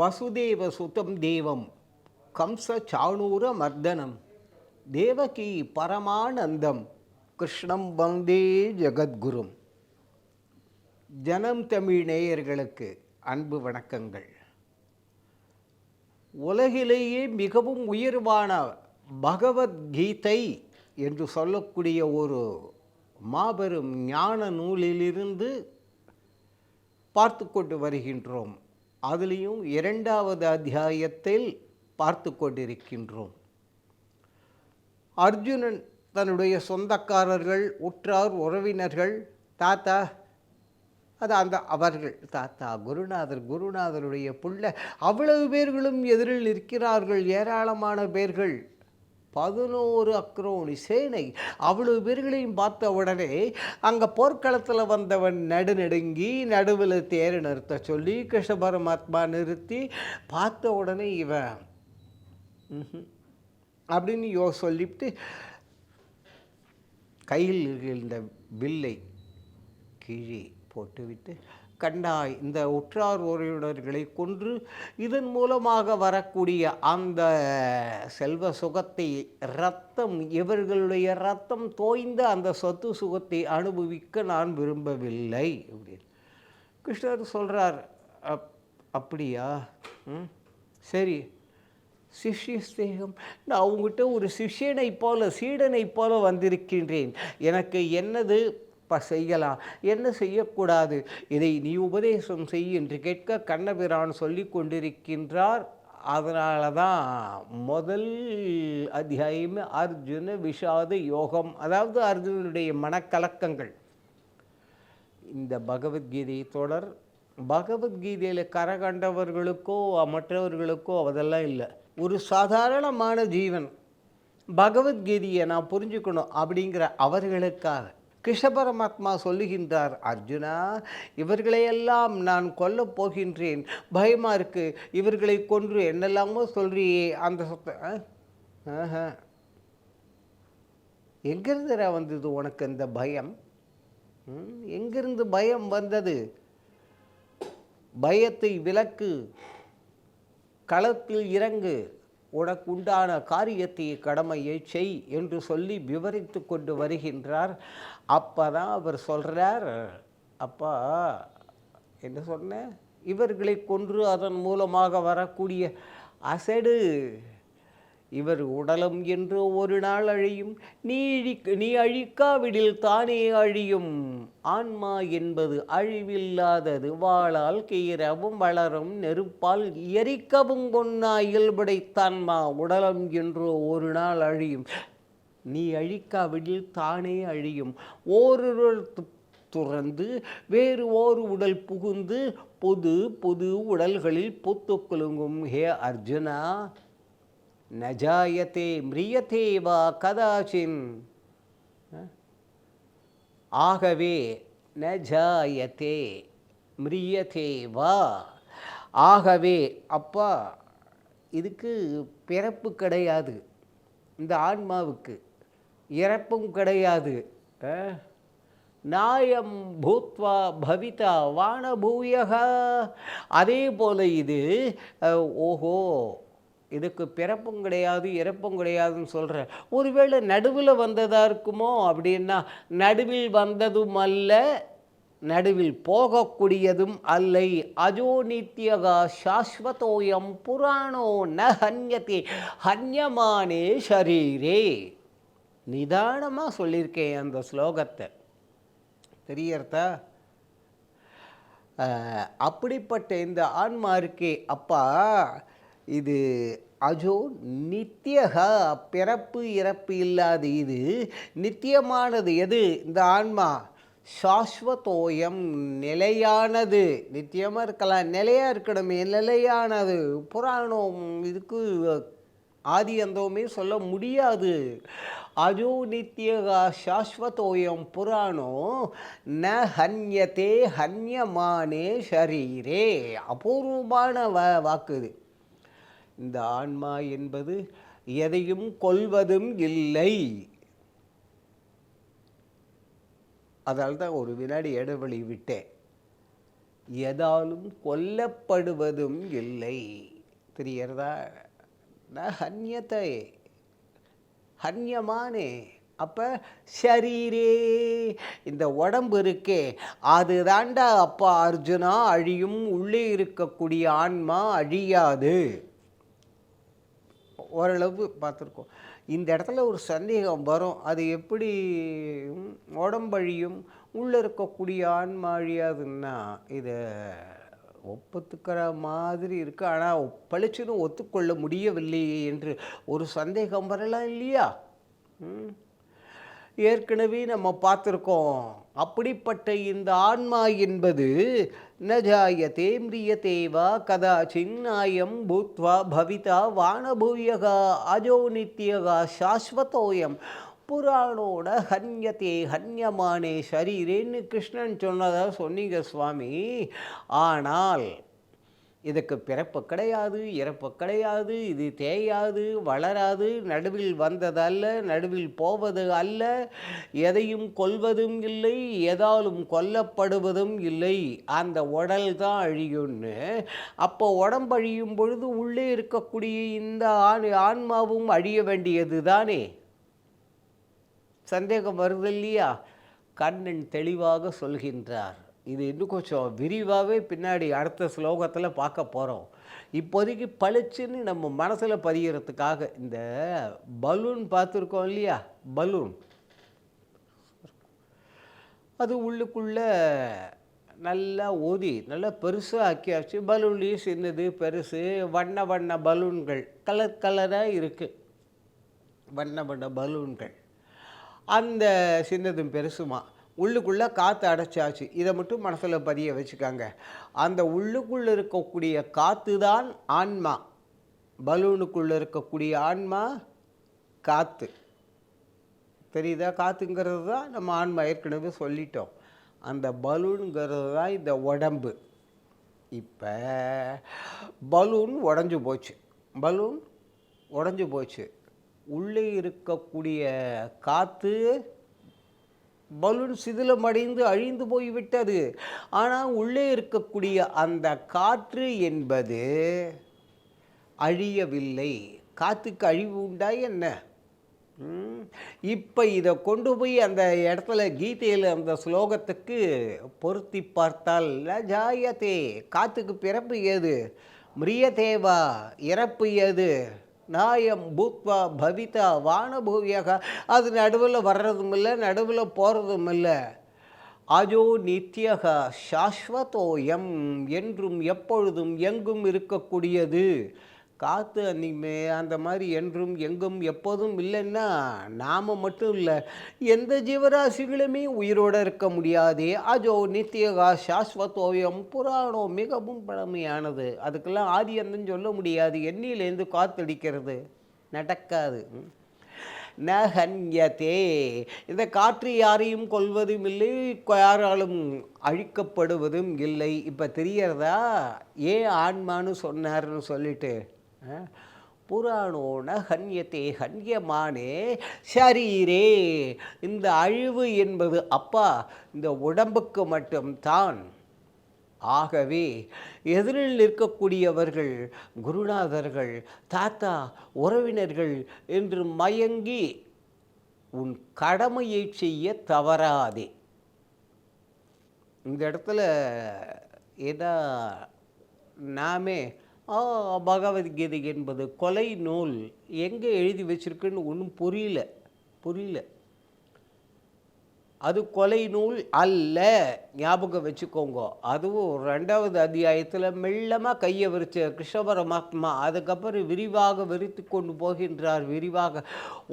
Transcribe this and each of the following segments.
வசுதேவ சுதம் தேவம் கம்ச சாணூர மர்தனம் தேவகி பரமானந்தம் கிருஷ்ணம் வந்தே ஜெகத்குரும். ஜனம் தமிழ் நேயர்களுக்கு அன்பு வணக்கங்கள். உலகிலேயே மிகவும் உயர்வான பகவத்கீதை என்று சொல்லக்கூடிய ஒரு மாபெரும் ஞான நூலிலிருந்து பார்த்து கொண்டு வருகின்றோம். அதுலேயும் இரண்டாவது அத்தியாயத்தில் பார்த்து கொண்டிருக்கின்றோம். அர்ஜுனன் தன்னுடைய சொந்தக்காரர்கள் உற்றார் உறவினர்கள் தாத்தா அது அந்த அவர்கள் தாத்தா குருநாதர் குருநாதருடைய புள்ள அவ்வளவு பேர்களும் எதிரில் இருக்கிறார்கள் ஏராளமான பேர்கள். பதினோரு அக்ரோனி சேனை அவ்வளவு பேர்களையும் பார்த்த உடனே அங்கே போர்க்களத்தில் வந்தவன் நடுநடுங்கி நடுவில் தேர் நிறுத்த சொல்லி கிருஷ்ண பரமாத்மா நிறுத்தி பார்த்த உடனே இவன் அப்படின்னு யோ சொல்லிவிட்டு கையில் இருந்த வில்லை கீழே போட்டுவிட்டு கண்டாய். இந்த உற்றார் உறவினர்களை கொன்று இதன் மூலமாக வரக்கூடிய அந்த செல்வ சுகத்தை ரத்தம் இவர்களுடைய ரத்தம் தோய்ந்த அந்த சொத்து சுகத்தை அனுபவிக்க நான் விரும்பவில்லை. அப்படின்னு. கிருஷ்ணர் சொல்கிறார் அப் அப்படியா? சரி. சிஷ்ய ஸ்நேகம் நான் உங்ககிட்ட ஒரு சிஷ்யனை போல சீடனை போல வந்திருக்கின்றேன். எனக்கு என்னது ப செய்யலாம். என்ன செய்யக்கூடாது? இதை நீ உபதேசம் செய் என்று கேட்க கண்ணபிரான் சொல்லி கொண்டிருக்கின்றார். அதனால தான் முதல் அத்தியாயம் அர்ஜுன விஷாத யோகம் அதாவது அர்ஜுனனுடைய மனக்கலக்கங்கள். இந்த பகவத்கீதை தொடர் பகவத்கீதையில் கரகண்டவர்களுக்கோ மற்றவர்களுக்கோ அதெல்லாம் இல்லை. ஒரு சாதாரணமான ஜீவன் பகவத்கீதையை நான் புரிஞ்சுக்கணும் அப்படிங்கிற அவர்களுக்காக. கிருஷ்ண பரமாத்மா சொல்லுகின்றார் அர்ஜுனா இவர்களையெல்லாம் நான் கொல்லப் போகின்றேன். பயமாக இருக்கு. இவர்களை கொன்று என்னெல்லாமோ சொல்றியே. அந்த சொத்தை ஆ? எங்கிருந்துடா வந்தது உனக்கு இந்த பயம்? ம், எங்கிருந்து பயம் வந்தது? பயத்தை விலக்கு களத்தில் இறங்கு. உனக்கு உண்டான காரியத்தை கடமையை செய் என்று சொல்லி விவரித்து கொண்டு வருகின்றார். அப்போ தான் அவர் சொல்கிறார் அப்பா என்ன சொன்னேன் இவர்களை கொன்று அதன் மூலமாக வரக்கூடிய அசடு இவர் உடலம் என்று ஒரு நாள் அழியும். நீ இழி- நீ அழிக்காவிடில் தானே அழியும். ஆன்மா என்பது அழிவில்லாதது. வாளால் கீரவும் வளரும். நெருப்பால் எரிக்கவும் கொன்னா இயல்படைத்தான்மா. உடலம் என்று ஒரு நாள் அழியும். நீ அழிக்காவிடில் தானே அழியும். ஓரொரு துறந்து வேறு ஓர் உடல் புகுந்து பொது பொது உடல்களில் புத்து குலுங்கும். ஹே அர்ஜுனா! நஜாயத்தே மிரியத்தே வா கதாச்சின் ஆகவே நஜாயத்தே மிரியத்தே வா ஆகவே அப்பா இதுக்கு பிறப்பு கிடையாது. இந்த ஆன்மாவுக்கு இறப்பும் கிடையாது. நாயம் பூத்வா பவிதா வானபூயகா। அதே போல இது ஓஹோ இதுக்கு பிறப்பும் கிடையாது இறப்பும் கிடையாதுன்னு சொல்கிற ஒருவேளை நடுவில் வந்ததா இருக்குமோ அப்படின்னா நடுவில் வந்ததும் அல்ல நடுவில் போகக்கூடியதும் அல்லை. அஜோ நித்யகா சாஸ்வதோயம் புராணோ ந ஹன்யதே ஹன்யமானே ஷரீரே. நிதானமாக சொல்லியிருக்கேன் அந்த ஸ்லோகத்தை. தெரியறதா? அப்படிப்பட்ட இந்த ஆன்மா இருக்கே அப்பா இது அஜோ நித்தியக பிறப்பு இறப்பு இல்லாது இது. நித்தியமானது எது? இந்த ஆன்மா. சாஸ்வதோயம் நிலையானது. நித்தியமாக இருக்கலாம். நிலையாக இருக்கணுமே. நிலையானது. புராணம் இதுக்கு ஆதி அந்தவுமே சொல்ல முடியாது. அஜோ நித்யகா சாஸ்வதோயம் புராணோ ந ஹன்யதே ஹன்யமானே ஷரீரே. அபூர்வமான வ வாக்கு இது. இந்த ஆன்மா என்பது எதையும் கொல்வதும் இல்லை. அதால் தான் ஒரு வினாடி இடைவெளி விட்டேன். எதாலும் கொல்லப்படுவதும் இல்லை. தெரியறதா நான் ஹன்யத்தை ஹன்யமானே அப்போ ஷரீரே இந்த உடம்பு இருக்கே. அது தாண்டா அப்பா அர்ஜுனா அழியும் உள்ளே இருக்கக்கூடிய ஆன்மா அழியாது. ஓரளவு பார்த்துருக்கோம். இந்த இடத்துல ஒரு சந்தேகம் வரும். அது எப்படி உடம்பழியும்? உள்ளே இருக்கக்கூடிய ஆன்மா அழியாதுன்னா இதை ஒப்புத்துக்கிற மாதிரி இருக்குது ஆனால் பளிச்சுன்னு ஒத்துக்கொள்ள முடியவில்லையே என்று ஒரு சந்தேகம் வரலாம் இல்லையா? ம். ஏற்கனவே நம்ம பார்த்துருக்கோம். அப்படிப்பட்ட இந்த ஆன்மா என்பது நஜாய மிரியதே தேவா கதா சின்னாயம் பூத்வா பவிதா வானபூயகா அஜோ நித்யகா சாஸ்வதோயம். புராணோட ஹன்யதே ஹன்யமானே ஷரீரேன்னு கிருஷ்ணன் சொன்னதாக சொன்னீங்க சுவாமி. ஆனால் இதுக்கு பிறப்பு கிடையாது இறப்பு கிடையாது இது தேயாது வளராது நடுவில் வந்ததல்ல நடுவில் போவது அல்ல எதையும் கொல்வதும் இல்லை எதாலும் கொல்லப்படுவதும் இல்லை. அந்த உடல் தான் அழியும்னு. அப்போ உடம்பு அழியும் பொழுது உள்ளே இருக்கக்கூடிய இந்த ஆண் ஆன்மாவும் அழிய வேண்டியது தானே? சந்தேகம் வருது இல்லையா? கண்ணன் தெளிவாக சொல்கின்றார். இது இன்னும் கொஞ்சம் விரிவாகவே பின்னாடி அடுத்த ஸ்லோகத்தில் பார்க்க போகிறோம் இப்போதைக்கு பளிச்சுன்னு நம்ம மனசில் பதிகிறதுக்காக இந்த பலூன் பார்த்துருக்கோம் இல்லையா? பலூன். அது உள்ளுக்குள்ளே நல்லா ஊதி நல்லா பெருசாக ஆக்கியாச்சு. பலூன்லேயும் சின்னது பெருசு வண்ண வண்ண பலூன்கள். கலர் கலராக இருக்குது வண்ண வண்ண பலூன்கள். அந்த சின்னதும் பெருசுமா? உள்ளுக்குள்ளே காற்று அடைச்சாச்சு. இதை மட்டும் மனசில் பதிய வச்சுக்காங்க. அந்த உள்ளுக்குள்ளே இருக்கக்கூடிய காற்று தான் ஆன்மா. பலூனுக்குள்ளே இருக்கக்கூடிய ஆன்மா காற்று தெரியுதா? காற்றுங்கிறது தான் நம்ம ஆன்மா ஏற்கனவே சொல்லிட்டோம். அந்த பலூனுங்கிறது தான் இந்த உடம்பு. இப்போ பலூன் உடஞ்சி போச்சு. பலூன் உடஞ்சி போச்சு. உள்ளே இருக்கக்கூடிய காற்று பலூன் சிதிலமடைந்து அழிந்து போய்விட்டது. ஆனால் உள்ளே இருக்கக்கூடிய அந்த காற்று என்பது அழியவில்லை. காற்றுக்கு அழிவு உண்டா என்ன? இப்போ இதை கொண்டு போய் அந்த இடத்துல கீதையில் அந்த ஸ்லோகத்துக்கு பொருத்தி பார்த்தால் ஜாயத்தே காற்றுக்கு பிறப்பு ஏது? மிரியதேவா. இறப்பு ஏது? நாயம் பூத்வா பவிதா வானபூவியாக. அது நடுவில் வர்றதும் இல்லை நடுவில் போகிறதும் இல்லை அஜோ நித்யக சாஸ்வதோயம் என்றும் எப்பொழுதும் எங்கும் இருக்கக்கூடியது. காற்று அன்னிமே அந்த மாதிரி என்றும் எங்கும் எப்போதும் இல்லைன்னா நாம் மட்டும் இல்லை எந்த ஜீவராசிகளுமே உயிரோடு இருக்க முடியாதே. அஜோ நித்தியகா சாஸ்வதோயம் புராணம் மிகவும் பழமையானது. அதுக்கெல்லாம் ஆதி அந்தன்னு சொல்ல முடியாது. எண்ணிலேருந்து காத்தடிக்கிறது. நடக்காது. நகன்யதே. இந்த காற்று யாரையும் கொல்வதும் இல்லை யாராலும் அழிக்கப்படுவதும் இல்லை. இப்போ தெரியறதா? ஏன் ஆன்மான்னு சொன்னார்னு சொல்லிட்டு. புராணோன ஹன்யத்தே ஹன்யமானே ஷரீரே. இந்த அழிவு என்பது அப்பா இந்த உடம்புக்கு மட்டும்தான். ஆகவே எதிரில் நிற்கக்கூடியவர்கள் குருநாதர்கள் தாத்தா உறவினர்கள் என்று மயங்கி உன் கடமையை செய்ய தவறாதே. இந்த இடத்துல ஏதா நாமே பகவத்கீதை என்பது கொலை நூல் எங்கே எழுதி வச்சிருக்குன்னு ஒன்றும் புரியல புரியல. அது கொலை நூல் அல்ல ஞாபகம் வச்சுக்கோங்க. அதுவும் ரெண்டாவது அத்தியாயத்தில் மெல்லமாக கையை விரிச்ச கிருஷ்ண பரமாத்மா அதுக்கப்புறம் விரிவாக விரித்து கொண்டு போகின்றார் விரிவாக.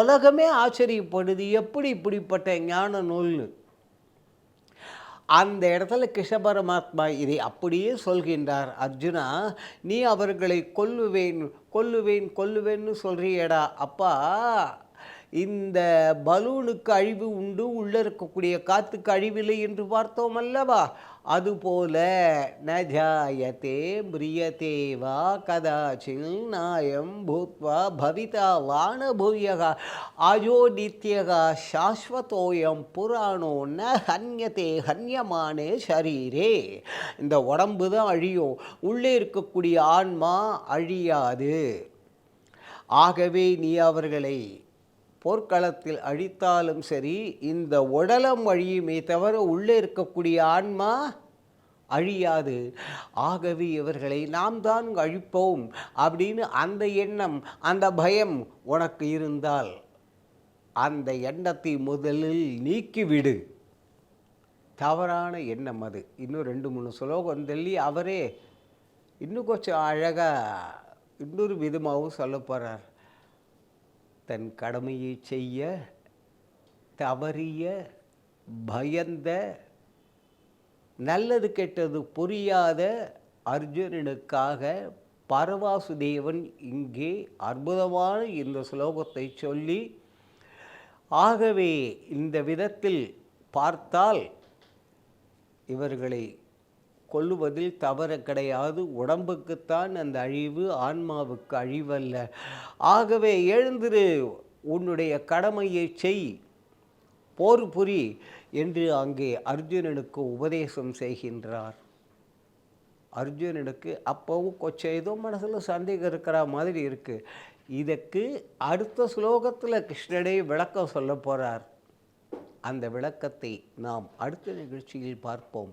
உலகமே ஆச்சரியப்படுது எப்படி இப்படிப்பட்ட ஞான நூல்னு. அந்த இடத்துல கிருஷ்ண பரமாத்மா இதை அப்படியே சொல்கின்றார் அர்ஜுனா நீ அவர்களை கொல்லுவேன் கொல்லுவேன் கொல்லுவேன்னு சொல்றியேடா அப்பா இந்த பலூனுக்கு அழிவு உண்டு உள்ளே இருக்கக்கூடிய காற்றுக்கு அழிவில்லை என்று பார்த்தோம் அல்லவா அதுபோல நஜாயத்தே பிரியதே வா கதாச்சில் நாயம் பூத்வா பவிதா வானபூயகா அயோ நித்யகா சாஸ்வதோயம் புராணோ ந ஹன்யதே ஹன்யமானே ஷரீரே. இந்த உடம்பு தான் அழியும். உள்ளே இருக்கக்கூடிய ஆன்மா அழியாது. ஆகவே நீ அவர்களை போர்க்களத்தில் அழித்தாலும் சரி இந்த உடலம் அழியுமே தவிர உள்ளே இருக்கக்கூடிய ஆன்மா அழியாது. ஆகவே இவர்களை நாம் தான் அழிப்போம் அப்படின்னு அந்த எண்ணம் அந்த பயம் உனக்கு இருந்தால் அந்த எண்ணத்தை முதலில் நீக்கிவிடு. தவறான எண்ணம் அது. இன்னும் ரெண்டு மூணு ஸ்லோகம் தள்ளி அவரே இன்னும் கொஞ்சம் அழகாக இன்னொரு விதமாகவும் சொல்ல போகிறார் தன் கடமையை செய்ய தவறிய பயந்த நல்லது கெட்டது புரியாத அர்ஜுனனுக்காக பரவாசுதேவன் இங்கே அற்புதமான இந்த ஸ்லோகத்தை சொல்லி ஆகவே இந்த விதத்தில் பார்த்தால் இவர்களை கொள்ளுவதில் தவறு கிடையாது. உடம்புக்குத்தான் அந்த அழிவு ஆன்மாவுக்கு அழிவல்ல. ஆகவே எழுந்திரு உன்னுடைய கடமையை செய். போர் புரி என்று அங்கே அர்ஜுனனுக்கு உபதேசம் செய்கின்றார். அர்ஜுனனுக்கு அப்போவும் கொஞ்சம் ஏதோ மனசில் சந்தேகம் இருக்கிற மாதிரி இருக்குது இதற்கு அடுத்த ஸ்லோகத்தில் கிருஷ்ணனே விளக்கம் சொல்ல போகிறார் அந்த விளக்கத்தை நாம் அடுத்த நிகழ்ச்சியில் பார்ப்போம்.